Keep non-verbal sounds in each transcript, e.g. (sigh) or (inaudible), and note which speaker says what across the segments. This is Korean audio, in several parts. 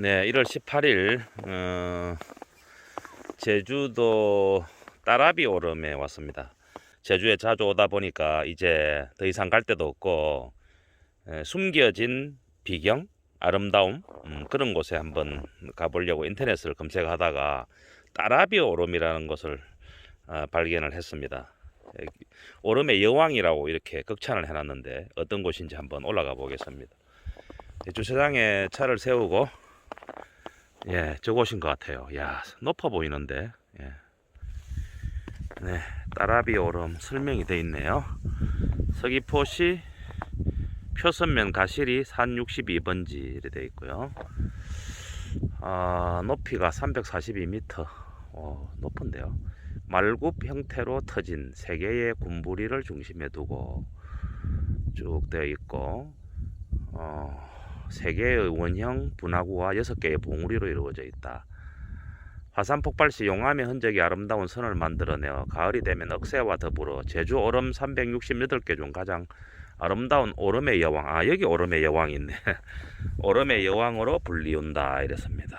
Speaker 1: 네, 1월 18일 어, 제주도 따라비 오름에 왔습니다. 제주에 자주 오다 보니까 이제 더 이상 갈 데도 없고 에, 숨겨진 비경, 아름다움 음, 그런 곳에 한번 가보려고 인터넷을 검색하다가 따라비 오름이라는 곳을 아, 발견을 했습니다. 에, 오름의 여왕이라고 이렇게 극찬을 해놨는데 어떤 곳인지 한번 올라가 보겠습니다. 예, 주차장에 차를 세우고 예, 저곳인 것 같아요. 야, 높아 보이는데. 예. 네, 따라비 오름 설명이 돼 있네요. 서귀포시 표선면 가시리 산 62번지 이렇게 돼 있고요. 아, 높이가 342m. 어, 높은데요. 말굽 형태로 터진 세 개의 군부리를 중심에 두고 쭉 되어 있고 어, 세 개의 원형 분화구와 여섯 개의 봉우리로 이루어져 있다. 화산 폭발 시 용암의 흔적이 아름다운 선을 만들어내어 가을이 되면 억새와 더불어 제주 오름 368개 중 가장 아름다운 오름의 여왕. 아 여기 오름의 여왕이 있네. (laughs) 오름의 여왕으로 불리운다 이랬습니다.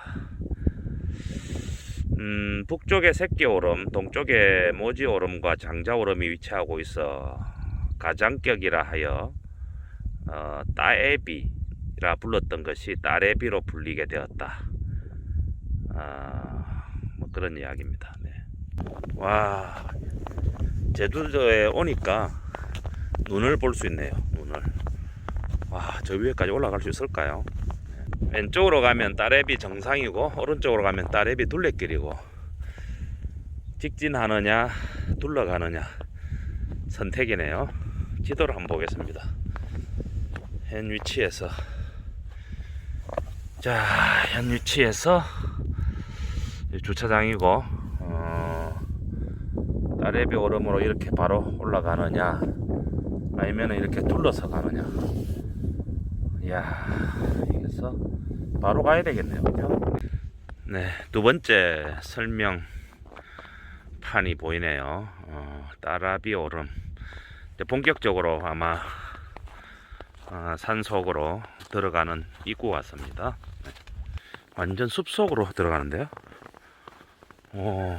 Speaker 1: 음, 북쪽에 새끼 오름, 동쪽에 모지 오름과 장자 오름이 위치하고 있어 가장격이라 하여 어, 따에비 라 불렀던 것이 따레비로 불리게 되었다. 아, 뭐 그런 이야기입니다. 네. 와, 제주도에 오니까 눈을 볼 수 있네요. 눈을. 와, 저 위에까지 올라갈 수 있을까요? 네. 왼쪽으로 가면 따레비 정상이고 오른쪽으로 가면 따레비 둘레길이고 직진하느냐 둘러가느냐 선택이네요. 지도를 한번 보겠습니다. 현 위치에서 자, 현 위치에서 이 주차장이고 어, 따레비 오름으로 이렇게 바로 올라가느냐 아니면 이렇게 둘러서 가느냐. 이야 여기서 바로 가야 되겠네요? 네, 두 번째 설명 판이 보이네요. 어, 따라비 오름 본격적으로 아마 아, 산속으로 들어가는 입구 같습니다. 네. 완전 숲속으로 들어가는데요. 오,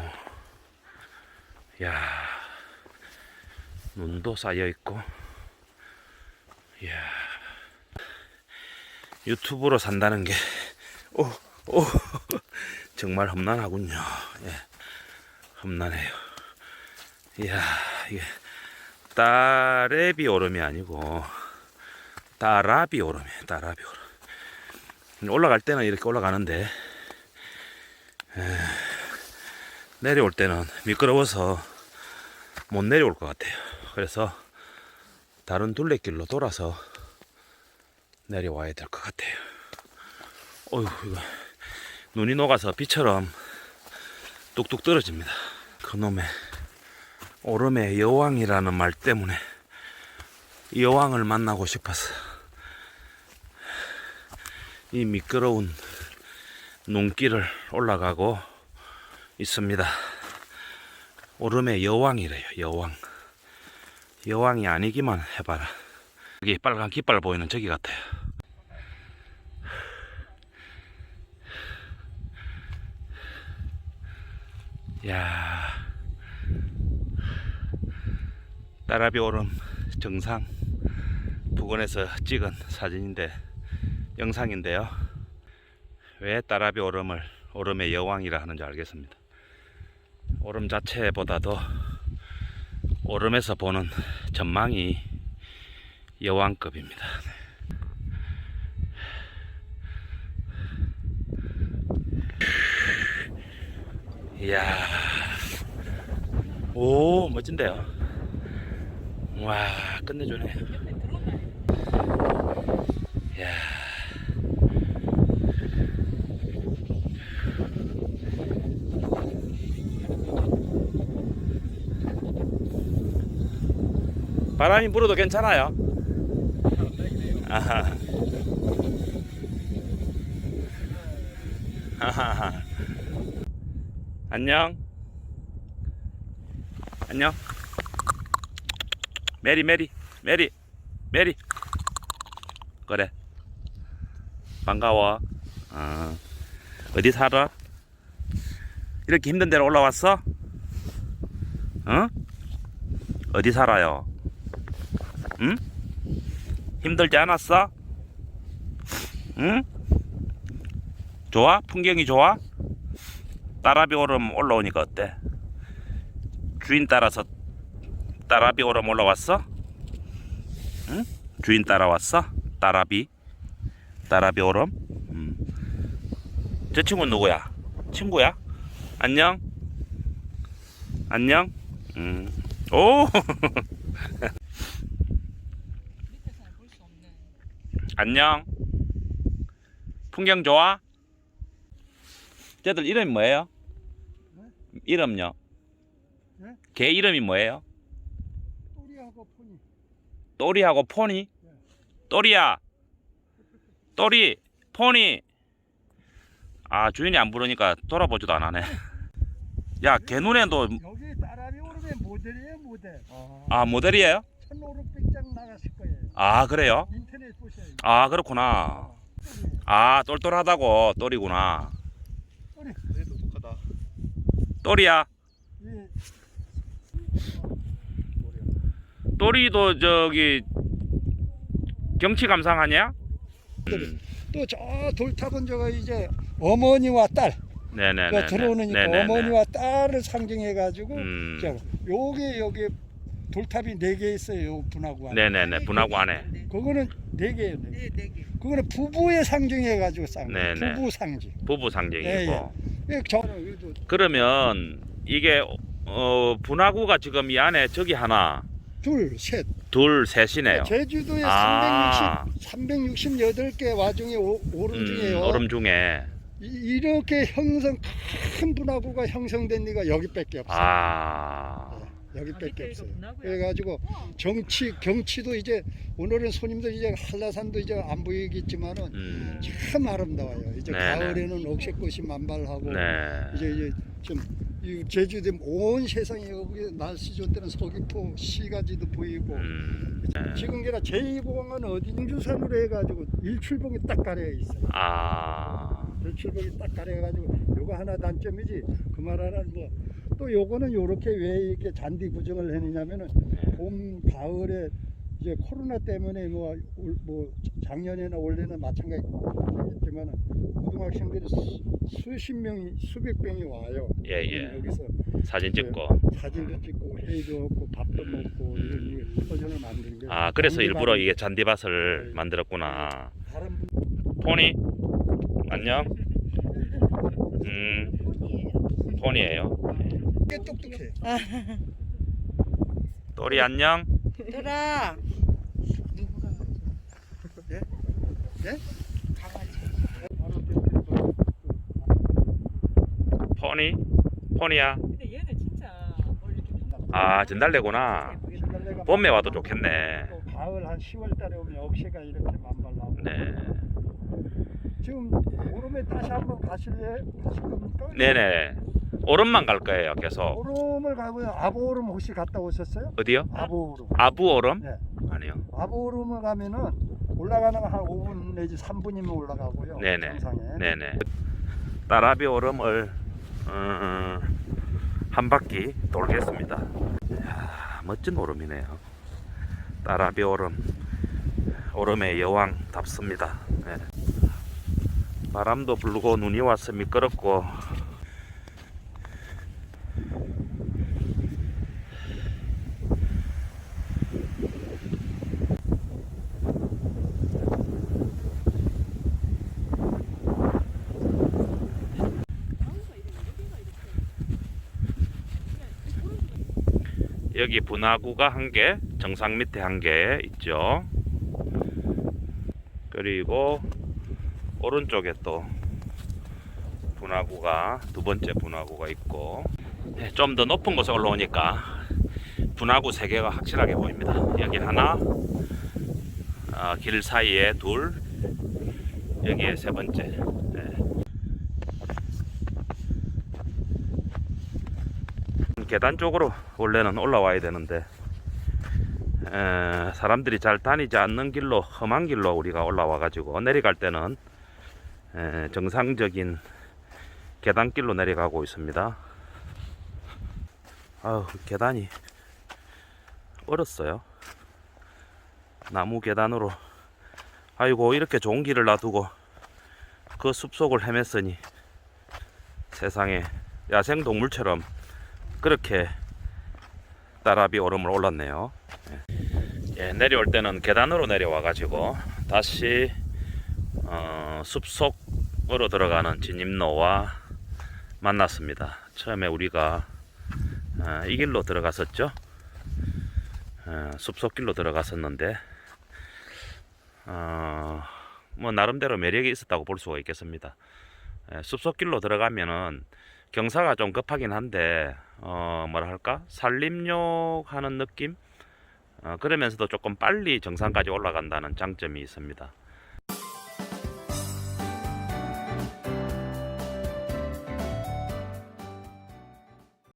Speaker 1: 야, 눈도 쌓여 있고, 야, 유튜브로 산다는 게, 오, 오, (laughs) 정말 험난하군요. 예, 험난해요. 이야, 이게 따레비 오름이 아니고, 따라비 오름이에요. 따라비 오름. 올라갈 때는 이렇게 올라가는데 에, 내려올 때는 미끄러워서 못 내려올 것 같아요. 그래서 다른 둘레길로 돌아서 내려와야 될 것 같아요. 어휴 이거 눈이 녹아서 비처럼 뚝뚝 떨어집니다. 그놈의 오름의 여왕이라는 말 때문에 이 여왕을 만나고 싶어서 이 미끄러운 눈길을 올라가고 있습니다. 오름의 여왕이래요, 여왕. 여왕이 아니기만 해봐라. 여기 빨간 깃발 보이는 저기 같아요. 야 따라비 오름 정상 부근에서 찍은 사진인데 영상인데요. 왜 따라비 오름을 오름의 여왕이라 하는지 알겠습니다. 오름 자체보다도 오름에서 보는 전망이 여왕급입니다. 이야, 오 멋진데요. 와 끝내주네. 야. 바람이 불어도 괜찮아요. 아하. 안녕. 안녕. 메리 메리 메리 메리 그래 반가워 어. 어디 살아? 이렇게 힘든 데로 올라왔어? 어? 어디 살아요? 응? 힘들지 않았어? 응? 좋아? 풍경이 좋아? 따라비 오름 올라오니까 어때? 주인 따라서 따라비 오름 올라왔어? 응? 주인 따라왔어? 따라비? 따라비 오름? 음. 저 친구는 누구야? 친구야? 안녕? 안녕? 음. 오! (laughs) 안녕? 풍경 좋아? 쟤들 이름이 뭐예요? 이름요?
Speaker 2: 네?
Speaker 1: 개 이름이 뭐예요?
Speaker 2: 또리하고 폰이
Speaker 1: 또리하고 포니? 또리야! 또리! 포니! 아, 주인이 안 부르니까 돌아보지도 안 하네. (laughs) 야, 개 눈에도,
Speaker 2: 여기 따라비 오름의 모델이에요 모델
Speaker 1: 아, 모델이에요?
Speaker 2: 1500장 나갔을 거예요
Speaker 1: 아, 그래요?
Speaker 2: 인터넷 보셔요
Speaker 1: 아, 그렇구나. 아, 똘똘하다고, 또리구나.
Speaker 2: 또리
Speaker 3: 그래도 독하다.
Speaker 1: 또리야.
Speaker 2: 이
Speaker 1: 또리도 저기, 경치 감상하냐? 음.
Speaker 2: 또저 돌탑은 저거 이제 어머니와 딸
Speaker 1: 네네네.
Speaker 2: 가 들어오니까 어머니와 딸을 상징해 가지고
Speaker 1: 음.
Speaker 2: 저 요게 여기 돌탑이 네 개 있어요 요 분하고 안에.
Speaker 1: 네네네. 분하고 안에.
Speaker 2: 그거는 네 개예요 네. 개.
Speaker 4: 네네 개.
Speaker 2: 그거는 부부의 상징해 가지고 싼 거예요
Speaker 1: 네네.
Speaker 2: 부부 상징
Speaker 1: 부부 상징이고.
Speaker 2: 예, 예. 저
Speaker 1: 그러면 이게 어 분화구가 지금 이 안에 저기 하나,
Speaker 2: 둘 셋
Speaker 1: 둘, 셋이네요.
Speaker 2: 제주도에
Speaker 1: 아.
Speaker 2: 360, 368개 와중에 오, 오름
Speaker 1: 음,
Speaker 2: 중에요.
Speaker 1: 얼음 중에
Speaker 2: 이, 이렇게 형성 큰 분화구가 형성된 데가 여기밖에 없어요.
Speaker 1: 아,
Speaker 2: 여기밖에
Speaker 4: 밑에 이거
Speaker 2: 없어요. 그래가지고 정치 경치도 이제 오늘은 손님들 이제 한라산도 이제 안 보이겠지만은
Speaker 1: 음,
Speaker 2: 참 아름다워요. 이제
Speaker 1: 네네.
Speaker 2: 가을에는 억새꽃이 만발하고
Speaker 1: 네,
Speaker 2: 이제 이제 좀 이 제주도 온 세상에 여기 날씨 좋은 때는 서귀포 시가지도 보이고
Speaker 1: 음, 네.
Speaker 2: 지금 게나 제2공항은 어디 인주산으로 해가지고 일출봉이 딱 가려 있어요.
Speaker 1: 아,
Speaker 2: 일출봉이 딱 가려 가지고 요거 하나 단점이지 그말 하나는 뭐또 요거는 요렇게 왜 이렇게 잔디 구정을 해느냐면은
Speaker 1: 네.
Speaker 2: 봄 가을에 이제 코로나 때문에 뭐, 올- 뭐 작년이나 올해는 마찬가지겠지만 수, 수십 명이 수백 명이 와요.
Speaker 1: 예, 예.
Speaker 2: 여기서
Speaker 1: 사진 찍고.
Speaker 2: 사진도 찍고 회의도 하고 밥도 먹고 이런 이런 터전을 만드는 게
Speaker 1: 아, 그래서
Speaker 2: 장기
Speaker 1: 일부러 이게 잔디밭을
Speaker 2: 네.
Speaker 1: 만들었구나.
Speaker 2: 다른 분
Speaker 1: 포니, 안녕. 음, 포니예요.
Speaker 2: 꽤 똑똑해. (laughs)
Speaker 1: 또리 안녕.
Speaker 4: 얘들아. 누구가
Speaker 2: 예? 예?
Speaker 4: 강아지.
Speaker 2: 바로 옆에
Speaker 1: 포니, 포니야.
Speaker 4: 근데 얘는 진짜 뭘 이렇게
Speaker 1: 아, 전달래구나.
Speaker 2: 그 신달래가
Speaker 1: 봄에 와도 좋겠네.
Speaker 2: 또 가을 한 10월 달에 오면 억새가 이렇게 만발나고
Speaker 1: 네.
Speaker 2: 지금 오름에 다시 한번 가실래? 가실 겁니까?
Speaker 1: 네네. 오름만 갈 거예요, 계속.
Speaker 2: 오름을 가고요. 아보오름 혹시 갔다 오셨어요?
Speaker 1: 어디요?
Speaker 2: 아보오름.
Speaker 1: 아부 오름?
Speaker 2: 네.
Speaker 1: 아니요.
Speaker 2: 아보오름을 가면은 올라가는 거한 5분 내지 3분이면 올라가고요.
Speaker 1: 네네.
Speaker 2: 정상에.
Speaker 1: 네네. 따라비 오름을 어, 한 바퀴 돌겠습니다. 이야, 멋진 오름이네요. 따라비 오름. 오름의 여왕답습니다. 네. 바람도 불고 눈이 와서 미끄럽고 여기 분화구가 한 개, 정상 밑에 한 개 있죠. 그리고 오른쪽에 또 분화구가 두 번째 분화구가 있고 네, 좀더 높은 곳에 올라오니까 분화구 세 개가 확실하게 보입니다. 여기 하나, 아, 길 사이에 둘, 여기에 세 번째. 네. 계단 쪽으로 원래는 올라와야 되는데 에, 사람들이 잘 다니지 않는 길로 험한 길로 우리가 올라와 가지고 내려갈 때는 에, 정상적인 계단길로 내려가고 있습니다. 아우 계단이 얼었어요. 나무 계단으로 아이고 이렇게 좋은 길을 놔두고 그 숲속을 헤맸으니 세상에 야생 동물처럼 그렇게 따라비 오름을 올랐네요. 예. 예, 내려올 때는 계단으로 내려와 가지고 다시 어, 숲속으로 들어가는 진입로와 만났습니다. 처음에 우리가 어, 이 길로 들어갔었죠. 어, 숲속길로 들어갔었는데 어, 뭐 나름대로 매력이 있었다고 볼 수가 있겠습니다. 예, 숲속길로 들어가면은 경사가 좀 급하긴 한데 어, 뭐라 할까 산림욕 하는 느낌 어, 그러면서도 조금 빨리 정상까지 올라간다는 장점이 있습니다.